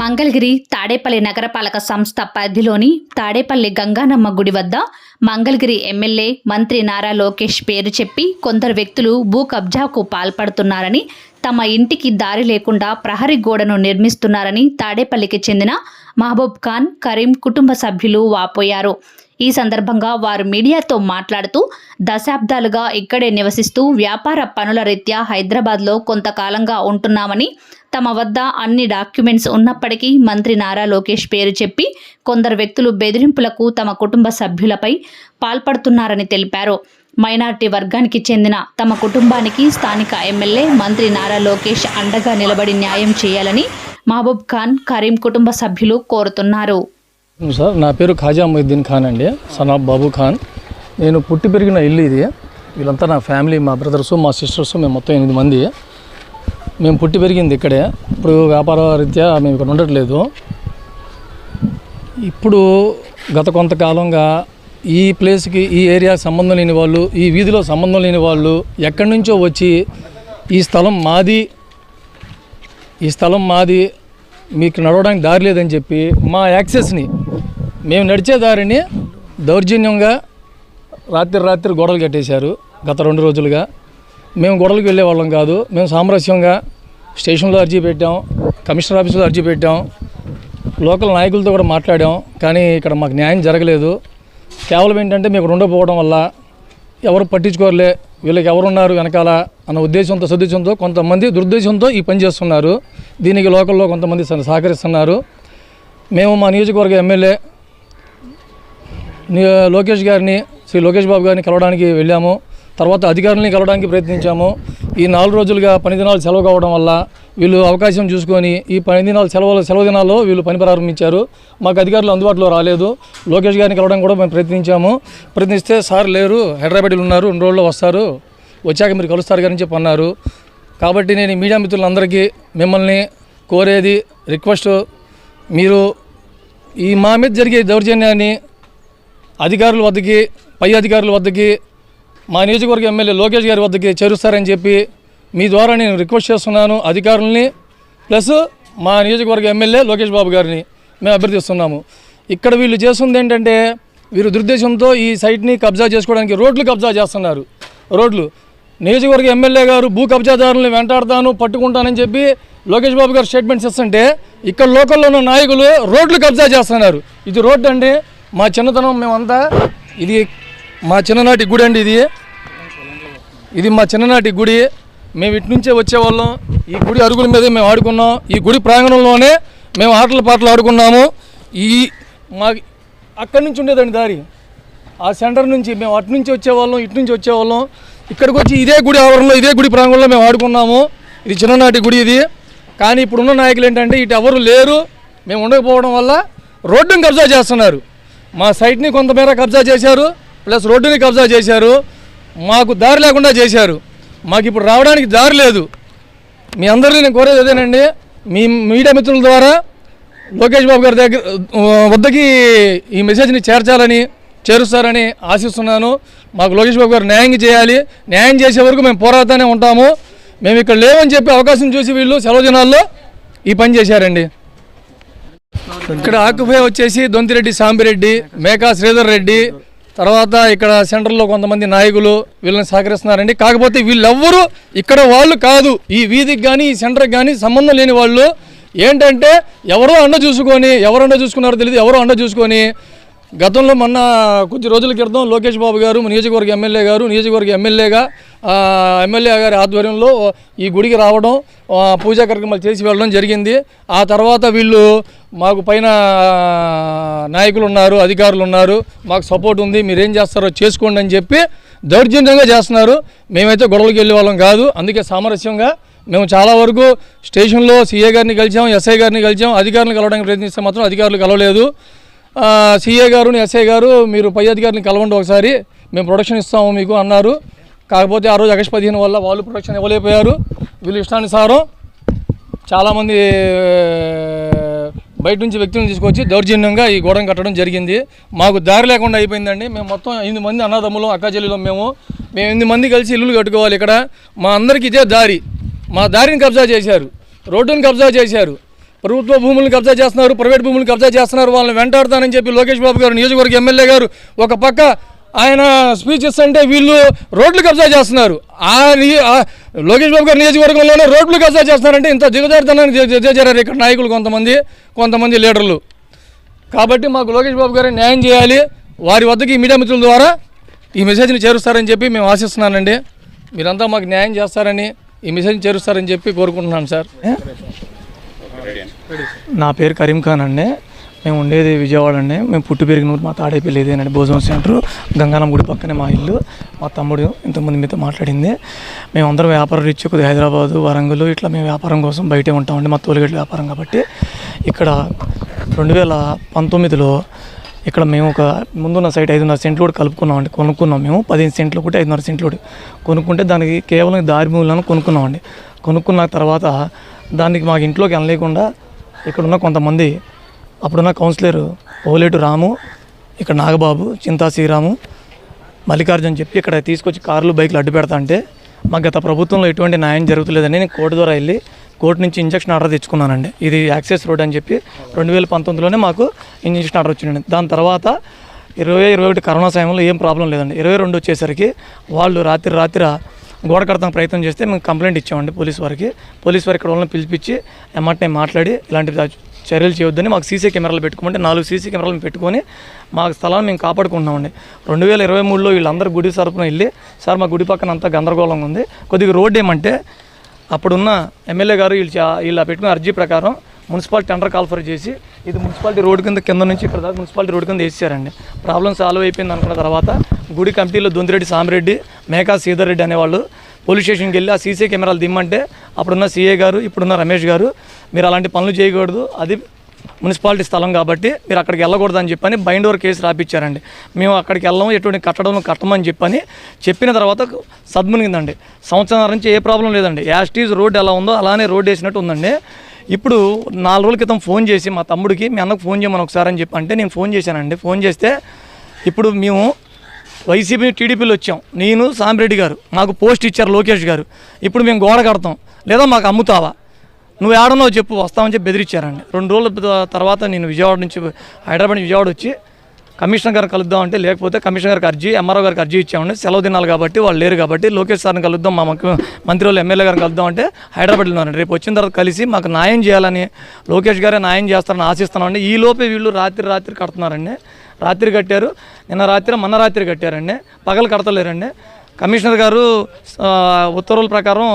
మంగళగిరి తాడేపల్లి నగరపాలక సంస్థ పరిధిలోని తాడేపల్లి గంగానమ్మ గుడి వద్ద మంగళగిరి ఎమ్మెల్యే మంత్రి నారా లోకేష్ పేరు చెప్పి కొందరు వ్యక్తులు భూ కబ్జాకు పాల్పడుతున్నారని తమ ఇంటికి దారి లేకుండా ప్రహరీ గోడను నిర్మిస్తున్నారని తాడేపల్లికి చెందిన మహబూబ్ ఖాన్ కరీం కుటుంబ సభ్యులు వాపోయారు. ఈ సందర్భంగా వారు మీడియాతో మాట్లాడుతూ దశాబ్దాలుగా ఇక్కడే నివసిస్తూ వ్యాపార పనుల రీత్యా హైదరాబాద్లో కొంతకాలంగా ఉంటున్నామని తమ వద్ద అన్ని డాక్యుమెంట్స్ ఉన్నప్పటికీ మంత్రి నారా లోకేష్ పేరు చెప్పి కొందరు వ్యక్తులు బెదిరింపులకు తమ కుటుంబ సభ్యులపై పాల్పడుతున్నారని తెలిపారు. మైనార్టీ వర్గానికి చెందిన తమ కుటుంబానికి స్థానిక ఎమ్మెల్యే మంత్రి నారా లోకేష్ అండగా నిలబడి న్యాయం చేయాలని మహబూబ్ ఖాన్ కరీం కుటుంబ సభ్యులు కోరుతున్నారు. సార్ నా పేరు ఖాజా మొహిద్దీన్ ఖాన్ అండి. Son of Babu Khan. నేను పుట్టి పెరిగిన ఇల్లు ఇది. వీళ్ళంతా నా ఫ్యామిలీ మా బ్రదర్స్ మా సిస్టర్స్ మేము మొత్తం ఎనిమిది మంది. మేము పుట్టి పెరిగింది ఇక్కడే. ఇప్పుడు వ్యాపార రీత్యా మేము ఇక్కడ ఉండట్లేదు. ఇప్పుడు గత కొంతకాలంగా ఈ ప్లేస్కి ఈ ఏరియాకి సంబంధం లేని వాళ్ళు ఈ వీధిలో సంబంధం లేని వాళ్ళు ఎక్కడి నుంచో వచ్చి ఈ స్థలం మాది ఈ స్థలం మాది మీకు నడవడానికి దారి లేదని చెప్పి మా యాక్సెస్ని మేము నడిచే దారిని దౌర్జన్యంగా రాత్రి రాత్రి గొడవలు కట్టేశారు గత రెండు రోజులుగా. మేము గొడవలకు వెళ్ళే వాళ్ళం కాదు. మేము సామరస్యంగా స్టేషన్లో అర్జీ పెట్టాం కమిషనర్ ఆఫీసులో అర్జీ పెట్టాం లోకల్ నాయకులతో కూడా మాట్లాడాం. కానీ ఇక్కడ మాకు న్యాయం జరగలేదు. కేవలం ఏంటంటే మీకు ఉండకపోవడం వల్ల ఎవరు పట్టించుకోరలే వీళ్ళకి ఎవరున్నారు వెనకాల అన్న ఉద్దేశంతో సదుద్దేశంతో కొంతమంది దురుద్దేశంతో ఈ పని చేస్తున్నారు. దీనికి లోకల్లో కొంతమంది సహకరిస్తున్నారు మేము మా నియోజకవర్గ ఎమ్మెల్యే లోకేష్ గారిని శ్రీ లోకేష్ బాబు గారిని కలవడానికి వెళ్ళాము. తర్వాత అధికారులని కలవడానికి ప్రయత్నించాము. ఈ నాలుగు రోజులుగా పని దినాలు సెలవు కావడం వల్ల వీళ్ళు అవకాశం చూసుకొని ఈ పని దినాలు సెలవు సెలవు దినాల్లో వీళ్ళు పని ప్రారంభించారు. మాకు అధికారులు అందుబాటులో రాలేదు. లోకేష్ గారిని కలవడానికి కూడా మేము ప్రయత్నించాము. ప్రయత్నిస్తే సార్ లేరు హైదరాబాద్లో ఉన్నారు రెండు రోజుల్లో వస్తారు. వచ్చాక మీరు కలుస్తారు కానీ చెప్పి అన్నారు. కాబట్టి నేను మీడియా మిత్రులందరికీ మిమ్మల్ని కోరేది రిక్వెస్ట్ మీరు ఈ మా మీద జరిగే దౌర్జన్యాన్ని అధికారుల వద్దకి పై అధికారుల వద్దకి మా నియోజకవర్గ ఎమ్మెల్యే లోకేష్ గారి వద్దకి చేరుస్తారని చెప్పి మీ ద్వారా నేను రిక్వెస్ట్ చేస్తున్నాను. అధికారుల్ని ప్లస్ మా నియోజకవర్గ ఎమ్మెల్యే లోకేష్ బాబు గారిని మేము అభ్యర్థిస్తున్నాము. ఇక్కడ వీళ్ళు చేస్తుంది ఏంటంటే వీరు దురుద్దేశంతో ఈ సైట్ని కబ్జా చేసుకోవడానికి రోడ్లు కబ్జా చేస్తున్నారు. రోడ్లు. నియోజకవర్గ ఎమ్మెల్యే గారు భూ కబ్జాదారులను వెంటాడతాను పట్టుకుంటానని చెప్పి లోకేష్ బాబు గారు స్టేట్మెంట్స్ ఇస్తుంటే ఇక్కడ లోకల్లో ఉన్న నాయకులు రోడ్లు కబ్జా చేస్తున్నారు. ఇది రోడ్డు అండి. మా చిన్నతనం మేమంతా ఇది మా చిన్ననాటి గుడి అండి ఇది. ఇది మా చిన్ననాటి గుడి. మేము ఇటు నుంచే వచ్చేవాళ్ళం. ఈ గుడి అరుగుల మీదే మేము ఆడుకున్నాం. ఈ గుడి ప్రాంగణంలోనే మేము ఆటల పాటలు ఆడుకున్నాము. ఈ మా అక్కడి నుంచి ఉండేదండి దారి. ఆ సెంటర్ నుంచి మేము అటు నుంచి వచ్చేవాళ్ళం ఇటు నుంచి వచ్చేవాళ్ళం. ఇక్కడికి వచ్చి ఇదే గుడి ఆవరణలో ఇదే గుడి ప్రాంగణంలో మేము ఆడుకున్నాము. ఇది చిన్ననాటి గుడి ఇది. కానీ ఇప్పుడున్న నాయకులు ఏంటంటే ఇటు ఎవరు లేరు. మేము ఉండకపోవడం వల్ల రోడ్డుని కబ్జా చేస్తున్నారు. మా సైట్ని కొంతమేర కబ్జా చేశారు ప్లస్ రోడ్డుని కబ్జా చేశారు మాకు దారి లేకుండా చేశారు. మాకు ఇప్పుడు రావడానికి దారి లేదు. మీ అందరినీ నేను కోరేది అదేనండి. మీ మీడియా మిత్రుల ద్వారా లోకేష్ బాబు గారి దగ్గర వద్దకి ఈ మెసేజ్ని చేర్చాలని చేరుస్తారని ఆశిస్తున్నాను. మాకు లోకేష్ బాబు గారు న్యాయం చేయాలి. న్యాయం చేసే వరకు మేము పోరాడుతూనే ఉంటాము. మేము ఇక్కడ లేవని చెప్పి అవకాశం చూసి వీళ్ళు సెలవు దినాల్లో ఈ పని చేశారండి. ఇక్కడ ఆక్యుపై వచ్చేసి దొంతిరెడ్డి సాంబిరెడ్డి మేకా శ్రీధర్ రెడ్డి తర్వాత ఇక్కడ సెంటర్లో కొంతమంది నాయకులు వీళ్ళని సహకరిస్తున్నారండి. కాకపోతే వీళ్ళెవ్వరూ ఇక్కడ వాళ్ళు కాదు. ఈ వీధికి కానీ ఈ సెంటర్కి కానీ సంబంధం లేని వాళ్ళు. ఏంటంటే ఎవరో అండ చూసుకొని ఎవరు అండ చూసుకున్నారో తెలియదు ఎవరో అండ చూసుకొని గతంలో మొన్న కొద్ది రోజుల క్రితం లోకేష్ బాబు గారు నియోజకవర్గ ఎమ్మెల్యే గారు నియోజకవర్గ ఎమ్మెల్యేగా ఎమ్మెల్యే గారి ఆధ్వర్యంలో ఈ గుడికి రావడం పూజా కార్యక్రమాలు చేసి వెళ్ళడం జరిగింది. ఆ తర్వాత వీళ్ళు మాకు పైన నాయకులు ఉన్నారు అధికారులు ఉన్నారు మాకు సపోర్ట్ ఉంది మీరేం చేస్తారో చేసుకోండి అని చెప్పి దౌర్జన్యంగా చేస్తున్నారు. మేమైతే గొడవలకు వెళ్ళే వాళ్ళం కాదు. అందుకే సామరస్యంగా మేము చాలా వరకు స్టేషన్లో సీఏ గారిని కలిసాం ఎస్ఐ గారిని కలిసాం. అధికారులను కలవడానికి ప్రయత్నిస్తే మాత్రం అధికారులు కలవలేదు. సీఏ గారు ఎస్ఐ గారు మీరు పై అధికారిని కలవండి ఒకసారి. మేము ప్రొడక్షన్ ఇస్తాము మీకు అన్నారు. కాకపోతే ఆ రోజు ఆగస్ట్ పదిహేను వల్ల వాళ్ళు ప్రొడక్షన్ ఇవ్వలేకపోయారు. వీళ్ళు ఇష్టానుసారం చాలామంది బయట నుంచి వ్యక్తులను తీసుకొచ్చి దౌర్జన్యంగా ఈ గోడం కట్టడం జరిగింది. మాకు దారి లేకుండా అయిపోయిందండి. మేము మొత్తం ఎనిమిది మంది అన్నదమ్ములు అక్కాచెల్లిలో మేము. మేము ఎనిమిది మంది కలిసి ఇల్లులు కట్టుకోవాలి ఇక్కడ. మా అందరికి ఇదే దారి. మా దారిని కబ్జా చేశారు. రోడ్డుని కబ్జా చేశారు. ప్రభుత్వ భూములను కబ్జా చేస్తున్నారు ప్రైవేట్ భూములను కబ్జా చేస్తున్నారు. వాళ్ళని వెంటాడుతానని చెప్పి లోకేష్ బాబు గారు నియోజకవర్గ ఎమ్మెల్యే గారు ఒక పక్క ఆయన స్పీచ్ ఇస్తుంటే వీళ్ళు రోడ్లు కబ్జా చేస్తున్నారు. ఆ లోకేష్ బాబు గారి నియోజకవర్గంలోనే రోడ్లు కబ్జా చేస్తున్నారంటే ఇంత దిగజారుతనాన్ని చేశారు ఇక్కడ నాయకులు కొంతమంది కొంతమంది లీడర్లు. కాబట్టి మాకు లోకేష్ బాబు గారు న్యాయం చేయాలి. వారి వద్దకు ఈ మీడియా మిత్రుల ద్వారా ఈ మెసేజ్ని చేరుస్తారని చెప్పి మేము ఆశిస్తున్నానండి. మీరంతా మాకు న్యాయం చేస్తారని ఈ మెసేజ్ని చేరుస్తారని చెప్పి కోరుకుంటున్నాను సార్. నా పేరు కరీం ఖాన్ అండి. మేము ఉండేది విజయవాడ అండి. మేము పుట్టి పెరిగిన ఊరు మా తాడేపల్లి ఇదేనండి భోజనం సెంటర్. గంగానం గుడి పక్కనే మా ఇల్లు. మా తమ్ముడు ఇంతకుముందు మీతో మాట్లాడింది. మేము అందరం వ్యాపారం రీచ్ కొద్దిగా హైదరాబాదు వరంగల్ ఇట్లా మేము వ్యాపారం కోసం బయటే ఉంటామండి. మా తోలిగడ్డ వ్యాపారం కాబట్టి ఇక్కడ రెండు వేల పంతొమ్మిదిలో ఇక్కడ మేము ఒక ముందున్న సైట్ ఐదున్నర సెంట్లు కూడా కలుపుకున్నామండి. కొనుక్కున్నాం మేము. పదిహేను సెంట్లు ఒకటి ఐదున్నర సెంట్లు కొనుక్కుంటే దానికి కేవలం దారి మూలను కొనుక్కున్నామండి. కొనుక్కున్న తర్వాత దానికి మాకు ఇంట్లోకి వెళ్ళలేకుండా ఇక్కడున్న కొంతమంది అప్పుడున్న కౌన్సిలర్ ఓలేటు రాము ఇక్కడ నాగబాబు చింతా శ్రీరాము మల్లికార్జున్ చెప్పి ఇక్కడ తీసుకొచ్చి కార్లు బైక్లు అడ్డు పెడతా అంటే మా గత ప్రభుత్వంలో ఎటువంటి న్యాయం జరుగుతలేదని నేను కోర్టు ద్వారా వెళ్ళి కోర్టు నుంచి ఇంజక్షన్ ఆర్డర్ తెచ్చుకున్నానండి. ఇది యాక్సెస్ రోడ్ అని చెప్పి రెండు వేల పంతొమ్మిదిలోనే మాకు ఇంజక్షన్ ఆర్డర్ వచ్చిందండి. దాని తర్వాత ఇరవై ఇరవై ఒకటి కరోనా సమయంలో ఏం ప్రాబ్లం లేదండి. ఇరవై రెండు వచ్చేసరికి వాళ్ళు రాత్రి రాత్రి గోడ కడతాం ప్రయత్నం చేస్తే మేము కంప్లైంట్ ఇచ్చామండి పోలీస్ వారికి. పోలీస్ వారికి ఇక్కడ వాళ్ళని పిలిపించి ఎమ్మటనే మాట్లాడి ఇలాంటి చర్యలు చేయొద్దని మాకు సీసీ కెమెరాలు పెట్టుకోమంటే నాలుగు సీసీ కెమెరాలను పెట్టుకొని మా స్థలాన్ని మేము కాపాడుకుంటున్నామండి. రెండు వేల ఇరవై మూడులో వీళ్ళందరూ గుడి సరఫున వెళ్ళి సార్ మా గుడి పక్కన అంతా గందరగోళంగా ఉంది. కొద్దిగా రోడ్డు ఏమంటే అప్పుడున్న ఎమ్మెల్యే గారు వీళ్ళు వీళ్ళు పెట్టిన అర్జీ ప్రకారం మున్సిపాలిటీ టెండర్ కాల్ఫర్ చేసి ఇది మున్సిపాలిటీ రోడ్డు కింద కింద నుంచి ఇక్కడ దాకా మున్సిపాలిటీ రోడ్డు కింద వేసారండి ప్రాబ్లం సాల్వ్ అయిపోయింది అనుకున్న తర్వాత గుడి కమిటీలో దొందిరెడ్డి సామిరెడ్డి మేకా శ్రీధర్ రెడ్డి అనేవాళ్ళు పోలీస్ స్టేషన్కి వెళ్ళి ఆ సీసీ కెమెరాలు దిమ్మంటే అప్పుడున్న సీఏ గారు ఇప్పుడున్న రమేష్ గారు మీరు అలాంటి పనులు చేయకూడదు. అది మున్సిపాలిటీ స్థలం కాబట్టి మీరు అక్కడికి వెళ్ళకూడదు అని చెప్పని బైండ్ ఓవర్ కేసు రాపిచ్చారండి. మేము అక్కడికి వెళ్ళము ఎటువంటి కట్టడం కట్టమని చెప్పని చెప్పిన తర్వాత సద్మునిగిందండి. సంవత్సరం నుంచి ఏ ప్రాబ్లం లేదండి. యాస్టీజ్ రోడ్ ఎలా ఉందో అలానే రోడ్ వేసినట్టు ఉందండి. ఇప్పుడు నాలుగు రోజుల క్రితం ఫోన్ చేసి మా తమ్ముడికి మీ అన్నకు ఫోన్ చేయమని ఒకసారి అని చెప్పి అంటే నేను ఫోన్ చేశానండి. ఫోన్ చేస్తే ఇప్పుడు మేము వైసీపీ టీడీపీలో వచ్చాం. నేను సాంబరెడ్డి గారు మాకు పోస్ట్ ఇచ్చారు లోకేష్ గారు. ఇప్పుడు మేము గోడ కడతాం. లేదా మాకు అమ్ముతావా? నువ్వు ఏడనో చెప్పు వస్తామని చెప్పి బెదిరించారండి. రెండు రోజుల తర్వాత నేను విజయవాడ నుంచి హైదరాబాద్ విజయవాడ వచ్చి కమిషనర్ గారు కలుద్దాం అంటే లేకపోతే కమిషనర్ గారికి అర్జీ ఎంఆర్ఓ గారికి అర్జీ ఇచ్చామండి. సెలవు దినాలు కాబట్టి వాళ్ళు లేరు కాబట్టి లోకేష్ సార్ని కలుద్దాం మా ముఖ్య మంత్రి వాళ్ళు ఎమ్మెల్యే గారిని కలుద్దాం అంటే హైదరాబాద్లో ఉన్నారండి. రేపు వచ్చిన తర్వాత కలిసి మాకు న్యాయం చేయాలని లోకేష్ గారే న్యాయం చేస్తారని ఆశిస్తున్నామండి. ఈ లోపే వీళ్ళు రాత్రి రాత్రి కడుతున్నారండి. రాత్రి కట్టారు. నిన్న రాత్రి మొన్న రాత్రి కట్టారండి. పగలు కడతలేరండి. కమిషనర్ గారు ఉత్తర్వుల ప్రకారం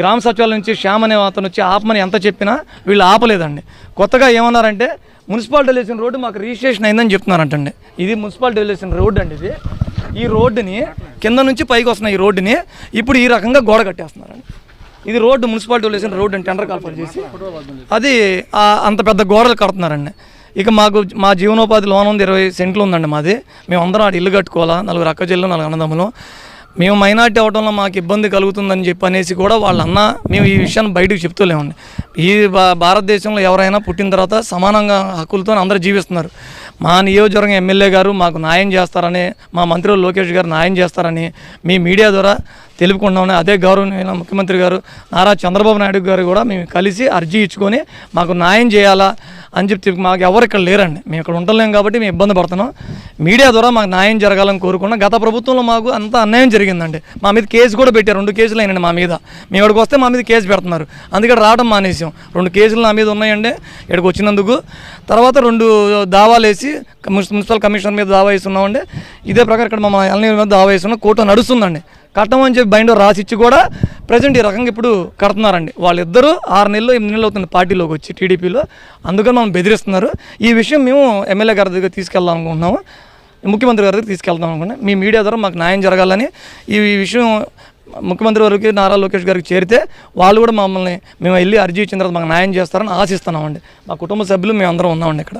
గ్రామ సచివాలయం నుంచి శ్యామ్ అనే అతను వచ్చి ఆపమని ఎంత చెప్పినా వీళ్ళు ఆపలేదండి. కొత్తగా ఏమన్నారంటే మున్సిపల్ డెలివేషన్ రోడ్డు మాకు రిజిస్ట్రేషన్ అయిందని చెప్తున్నారంటండి. ఇది మున్సిపల్ డెలివేషన్ రోడ్డు అండి ఇది. ఈ రోడ్డుని కింద నుంచి పైకి వస్తున్న ఈ రోడ్డుని ఇప్పుడు ఈ రకంగా గోడ కట్టేస్తున్నారండి. ఇది రోడ్డు మున్సిపాలిటీ వేసిన రోడ్డు అని టెండర్ కాల్ఫర్ చేసి అది అంత పెద్ద గోడలు కడుతున్నారండి. ఇక మాకు మా జీవనోపాధి లోన్ ఉంది ఇరవై సెంట్లు ఉందండి మాది. మేము అందరం ఆడ ఇల్లు కట్టుకోవాలా నలుగురు అక్క చెల్లెలు నలుగురు అన్నదమ్ములు. మేము మైనార్టీ అవడంలో మాకు ఇబ్బంది కలుగుతుందని చెప్పి అనేసి కూడా వాళ్ళన్న మేము ఈ విషయాన్ని బయటకు చెప్తూలేమండి. ఈ భా- భారతదేశంలో ఎవరైనా పుట్టిన తర్వాత సమానంగా హక్కులతో అందరూ జీవిస్తున్నారు. మా నియోజకవర్గం ఎమ్మెల్యే గారు మాకు న్యాయం చేస్తారని మా మంత్రి లోకేష్ గారు న్యాయం చేస్తారని మీ మీడియా ద్వారా తెలుపుకుంటామని అదే గౌరవనీయ ముఖ్యమంత్రి గారు నారా చంద్రబాబు నాయుడు గారు కూడా మేము కలిసి అర్జీ ఇచ్చుకొని మాకు న్యాయం చేయాలా అని చెప్పి మాకు ఎవరు ఇక్కడ లేరండి. మేము ఇక్కడ ఉండలేం కాబట్టి మేము ఇబ్బంది పడుతున్నాం. మీడియా ద్వారా మాకు న్యాయం జరగాలని కోరుకున్నాం గత ప్రభుత్వంలో మాకు అంత అన్యాయం జరిగిందండి. మా మీద కేసు కూడా పెట్టారు. రెండు కేసులు అయినండి మా మీద. మేము ఇక్కడికి వస్తే మా మీద కేసు పెడుతున్నారు. అందుకే రావడం మానేసాం రెండు కేసులు నా మీద ఉన్నాయండి. ఇక్కడికి వచ్చినందుకు. తర్వాత రెండు దావాలు వేసి మున్సిపల్ కమిషనర్ మీద దావా వేస్తున్నామండి. ఇదే ప్రకారం ఇక్కడ మా ఎల్నీ మీద దావా వేస్తున్నాం కోర్టు నడుస్తుందండి. కట్టమని చెప్పి బైండో రాసిచ్చి కూడా ప్రజెంట్ ఈ రకంగా ఇప్పుడు కడుతున్నారండి. వాళ్ళిద్దరూ ఆరు నెలలు ఎనిమిది నెలలు అవుతుంది పార్టీలోకి వచ్చి టీడీపీలో. అందుకని మనం బెదిరిస్తున్నారు. ఈ విషయం మేము ఎమ్మెల్యే గారి దగ్గర తీసుకెళ్దాం ముఖ్యమంత్రి గారి దగ్గర తీసుకెళ్దాం అనుకున్నాం మీ మీడియా ద్వారా మాకు న్యాయం జరగాలని ఈ విషయం ముఖ్యమంత్రి వారికి నారా లోకేష్ గారికి చేరితే వాళ్ళు కూడా మమ్మల్ని మేము వెళ్ళి అర్జీ ఇచ్చిన తర్వాత మాకు న్యాయం చేస్తారని ఆశిస్తున్నామండి. మా కుటుంబ సభ్యులు మేము అందరం ఉన్నామండి ఇక్కడ.